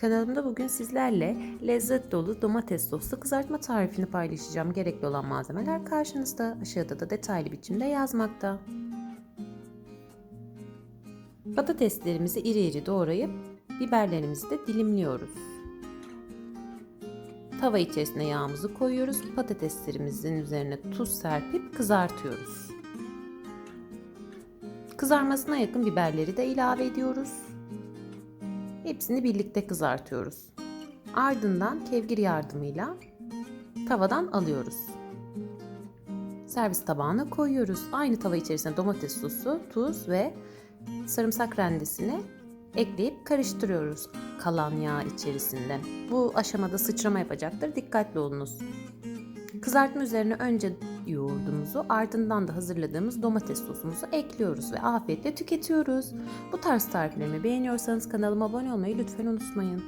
Kanalımda bugün sizlerle lezzet dolu domates soslu kızartma tarifini paylaşacağım. Gerekli olan malzemeler karşınızda. Aşağıda da detaylı biçimde yazmakta. Patateslerimizi iri iri doğrayıp biberlerimizi de dilimliyoruz. Tava içerisine yağımızı koyuyoruz. Patateslerimizin üzerine tuz serpip kızartıyoruz. Kızarmasına yakın biberleri de ilave ediyoruz. Hepsini birlikte kızartıyoruz. Ardından kevgir yardımıyla tavadan alıyoruz. Servis tabağına koyuyoruz. Aynı tava içerisine domates sosu, tuz ve sarımsak rendesini ekleyip karıştırıyoruz kalan yağ içerisinde. Bu aşamada sıçrama yapacaktır. Dikkatli olunuz. Kızartma üzerine önce yoğurdumuzu ardından da hazırladığımız domates sosumuzu ekliyoruz ve afiyetle tüketiyoruz. Bu tarz tariflerimi beğeniyorsanız kanalıma abone olmayı lütfen unutmayın.